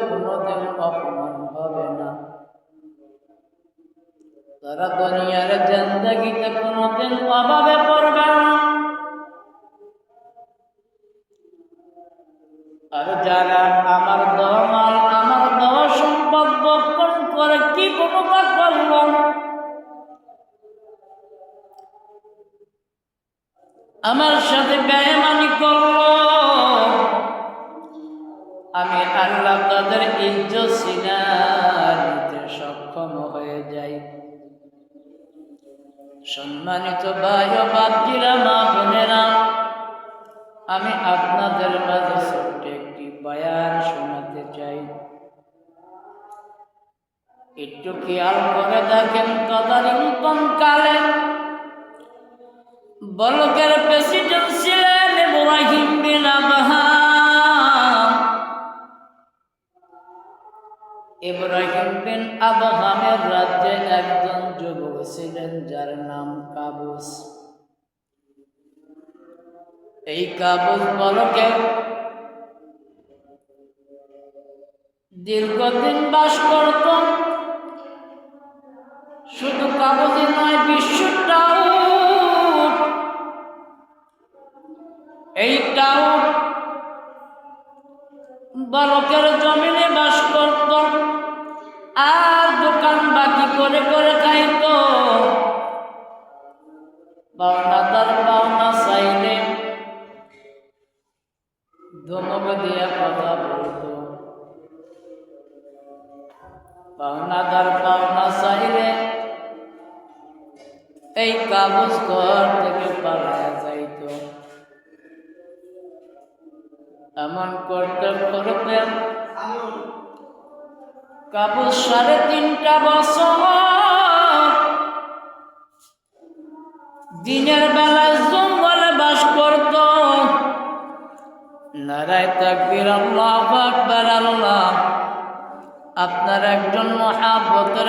কোনোদিন অপমান হবে না। তারা দুনিয়ার কোনোদিন অভাবে পড়বে না। আর যারা আমার দমাল আমার দেওয়া সম্পদ বক্ষণ করে কি কোনো বা আমার সাথে ব্যয়মানি করল? আমি আল্লাহ তাদের সক্ষম হয়ে সম্মানিত মা বোনেরা, আমি আপনাদের মাঝে ছোট্ট একটি বয়ান শোনাতে চাই। একটু খেয়াল করে দেখেন তদানীন্তন কালে বলকের ইব্রাহিম বিন আবহামের রাজ্যে একজন যুবক ছিলেন যার নাম কাবুস। এই কাবুস বলকে দীর্ঘদিন বাস করত। শুধু কাগজে নয় বিশ্বটাও এই টাউট বালকের জমিনে আর দোকান বাকি করে করে খাইত পাওনাদার পাওনা চাইলে ধমক দিয়া কথা বলতো। পাওনাদার পাওনা চাইলে এই কাগজ ঘর থেকে পালায়া যাইতো। এমন করতে করতে কাবু সাড়ে তিনটা বছর। দিনের বেলায় জঙ্গলে বাস করত। নারায় তাকবির, আল্লাহ আকবার, আল্লাহ। আপনার একজন মহাবতের